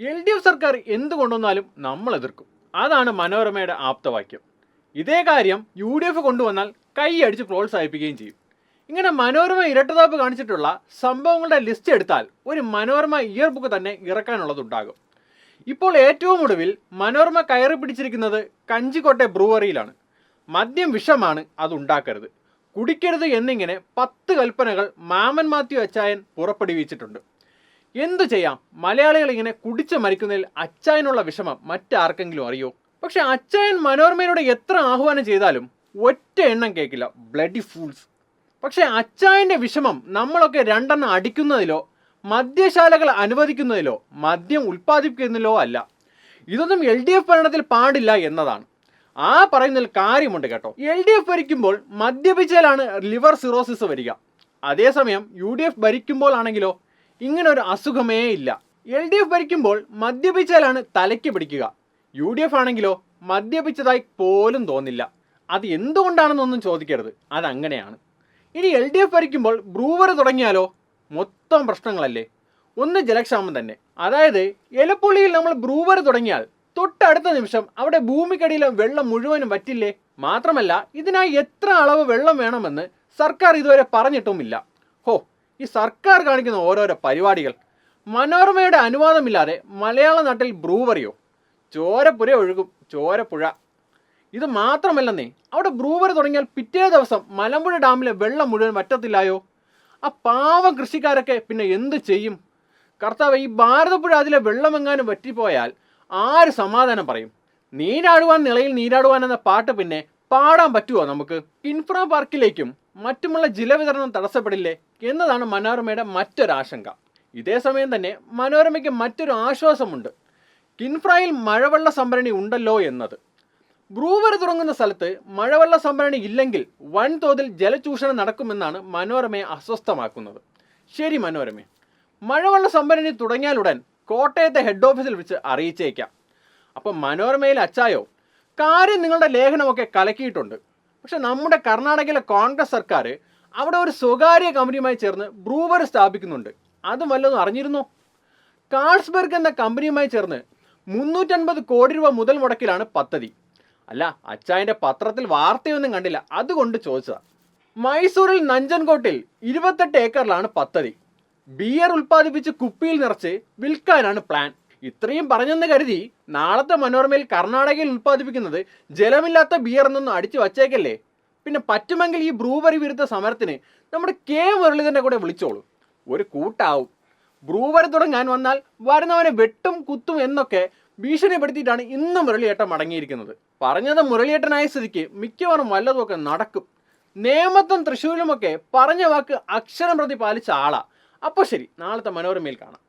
L D F സർക്കാർ എന്ത് കൊണ്ടുവന്നാലും നമ്മൾ എതിർക്കും. അതാണ് മനോരമയുടെ ആപ്തവാക്യം. ഇതേ കാര്യം യു ഡി എഫ് കൊണ്ടുവന്നാൽ കൈയടിച്ച് പ്രോത്സാഹിപ്പിക്കുകയും ചെയ്യും. ഇങ്ങനെ മനോരമ ഇരട്ടതാപ്പ് കാണിച്ചിട്ടുള്ള സംഭവങ്ങളുടെ ലിസ്റ്റ് എടുത്താൽ ഒരു മനോരമ ഇയർ ബുക്ക് തന്നെ ഇറക്കാനുള്ളതുണ്ടാകും. ഇപ്പോൾ ഏറ്റവും ഒടുവിൽ മനോരമ കയറി പിടിച്ചിരിക്കുന്നത് കഞ്ചിക്കോട്ടെ ബ്രൂവറിയിലാണ്. മദ്യം വിഷമാണ് അത് ഉണ്ടാക്കരുത്. കുടിക്കരുത് എന്നിങ്ങനെ പത്ത് കൽപ്പനകൾ മാമൻ മാത്യു അച്ചായൻ പുറപ്പെടുവിച്ചിട്ടുണ്ട്. എന്തു ചെയ്യാം? മലയാളികൾ ഇങ്ങനെ കുടിച്ച് മരിക്കുന്നതിൽ അച്ചായനുള്ള വിഷമം മറ്റാർക്കെങ്കിലും അറിയോ? പക്ഷെ അച്ചായൻ മനോരമയോട് എത്ര ആഹ്വാനം ചെയ്താലും ഒറ്റ എണ്ണം കേൾക്കില്ല. Bloody fools. പക്ഷെ അച്ചായന്റെ വിഷമം നമ്മളൊക്കെ രണ്ടെണ്ണം അടിക്കുന്നതിലോ മദ്യശാലകൾ അനുവദിക്കുന്നതിലോ മദ്യം ഉൽപ്പാദിപ്പിക്കുന്നതിലോ അല്ല. ഇതൊന്നും എൽ ഡി എഫ് ഭരണത്തിൽ പാടില്ല എന്നതാണ്. ആ പറയുന്നതിൽ കാര്യമുണ്ട് കേട്ടോ. എൽ ഡി എഫ് ഭരിക്കുമ്പോൾ മദ്യപിച്ചാലാണ് ലിവർ സിറോസിസ് വരിക. അതേസമയം യു ഡി എഫ് ഭരിക്കുമ്പോൾ ആണെങ്കിലോ ഇങ്ങനെ ഒരു അസുഖമേ ഇല്ല. എൽ ഡി എഫ് ഭരിക്കുമ്പോൾ മദ്യപിച്ചാലാണ് തലയ്ക്ക് പിടിക്കുക. യു ഡി എഫ് ആണെങ്കിലോ മദ്യപിച്ചതായി പോലും തോന്നില്ല. അത് എന്തുകൊണ്ടാണെന്നൊന്നും ചോദിക്കരുത്. അതങ്ങനെയാണ്. ഇനി എൽ ഡി എഫ് ഭരിക്കുമ്പോൾ ബ്രൂവർ തുടങ്ങിയാലോ മൊത്തം പ്രശ്നങ്ങളല്ലേ? ഒന്ന് ജലക്ഷാമം തന്നെ. അതായത് എലപ്പുള്ളിയിൽ നമ്മൾ ബ്രൂവർ തുടങ്ങിയാൽ തൊട്ടടുത്ത നിമിഷം അവിടെ ഭൂമിക്കടിയിലെ വെള്ളം മുഴുവനും വറ്റില്ലേ? മാത്രമല്ല ഇതിനായി എത്ര അളവ് വെള്ളം വേണമെന്ന് സർക്കാർ ഇതുവരെ പറഞ്ഞിട്ടുമില്ല. ഹോ ഈ സർക്കാർ കാണിക്കുന്ന ഓരോരോ പരിപാടികൾ. മനോരമയുടെ അനുവാദമില്ലാതെ മലയാള നാട്ടിൽ ബ്രൂവറിയോ? ചോരപ്പുര ഒഴുകും ചോരപ്പുഴ. ഇത് മാത്രമല്ലെന്നേ അവിടെ ബ്രൂവറി തുടങ്ങിയാൽ പിറ്റേ ദിവസം മലമ്പുഴ ഡാമിലെ വെള്ളം മുഴുവൻ വറ്റത്തില്ലായോ? ആ പാവം കൃഷിക്കാരൊക്കെ പിന്നെ എന്ത് ചെയ്യും? കർത്താവ് ഈ ഭാരതപ്പുഴ അതിലെ വെള്ളമെങ്ങാനും വറ്റിപ്പോയാൽ ആര് സമാധാനം പറയും? നീരാടുവാൻ നിലയിൽ നീരാടുവാൻ എന്ന പാട്ട് പിന്നെ പാടാൻ പറ്റുമോ നമുക്ക്? ഇൻഫ്രാ പാർക്കിലേക്കും മറ്റുമുള്ള ജലവിതരണം തടസ്സപ്പെടില്ലേ എന്നതാണ് മനോരമയുടെ മറ്റൊരാശങ്ക. ഇതേ സമയം തന്നെ മനോരമയ്ക്ക് മറ്റൊരു ആശ്വാസമുണ്ട്. കിൻഫ്രയിൽ മഴവെള്ള സംഭരണി ഉണ്ടല്ലോ എന്നത്. ബ്രൂവർ തുടങ്ങുന്ന സ്ഥലത്ത് മഴവെള്ള സംഭരണി ഇല്ലെങ്കിൽ വൻതോതിൽ ജലചൂഷണം നടക്കുമെന്നാണ് മനോരമയെ അസ്വസ്ഥമാക്കുന്നത്. ശരി മനോരമ. മഴവെള്ള സംഭരണി തുടങ്ങിയാലുടൻ കോട്ടയത്തെ ഹെഡ് ഓഫീസിൽ വെച്ച് അറിയിച്ചേക്കാം. അപ്പം മനോരമയിൽ അച്ചായോ? കാര്യം നിങ്ങളുടെ ലേഖനമൊക്കെ കലക്കിയിട്ടുണ്ട്. പക്ഷെ നമ്മുടെ കർണാടകയിലെ കോൺഗ്രസ് സർക്കാർ അവിടെ ഒരു സ്വകാര്യ കമ്പനിയുമായി ചേർന്ന് ബ്രൂവർ സ്ഥാപിക്കുന്നുണ്ട്. അതും വല്ലതും അറിഞ്ഞിരുന്നോ? കാൾസ്ബർഗ് എന്ന കമ്പനിയുമായി ചേർന്ന് മുന്നൂറ്റൻപത് കോടി രൂപ മുതൽ മുടക്കിലാണ് പദ്ധതി. അല്ല അച്ചായന്റെ പത്രത്തിൽ വാർത്തയൊന്നും കണ്ടില്ല. അതുകൊണ്ട് ചോദിച്ചതാ. മൈസൂരിൽ നഞ്ചൻകോട്ടിൽ ഇരുപത്തെട്ട് ഏക്കറിലാണ് പദ്ധതി. ബിയർ ഉൽപ്പാദിപ്പിച്ച് കുപ്പിയിൽ നിറച്ച് വിൽക്കാനാണ് പ്ലാൻ. ഇത്രയും പറഞ്ഞെന്ന് കരുതി നാളത്തെ മനോരമയിൽ കർണാടകയിൽ ഉൽപ്പാദിപ്പിക്കുന്നത് ജലമില്ലാത്ത ബിയർ എന്നൊന്നും അടിച്ചു വച്ചേക്കല്ലേ? പിന്നെ പറ്റുമെങ്കിൽ ഈ ബ്രൂവറി വിരുദ്ധ സമരത്തിന് നമ്മുടെ കെ മുരളീധരനെ കൂടെ വിളിച്ചോളൂ. ഒരു കൂട്ടാവും. ബ്രൂവറി തുടങ്ങാൻ വന്നാൽ വരുന്നവനെ വെട്ടും കുത്തും എന്നൊക്കെ ഭീഷണിപ്പെടുത്തിയിട്ടാണ് ഇന്ന് മുരളിയേട്ടൻ മടങ്ങിയിരിക്കുന്നത്. പറഞ്ഞത് മുരളിയേട്ടനായ സ്ഥിതിക്ക് മിക്കവാറും വല്ലതുമൊക്കെ നടക്കും. നേമത്തും തൃശ്ശൂരിലുമൊക്കെ പറഞ്ഞ വാക്ക് അക്ഷരം പ്രതി പാലിച്ച ആളാ. അപ്പോൾ ശരി നാളത്തെ മനോരമയിൽ കാണാം.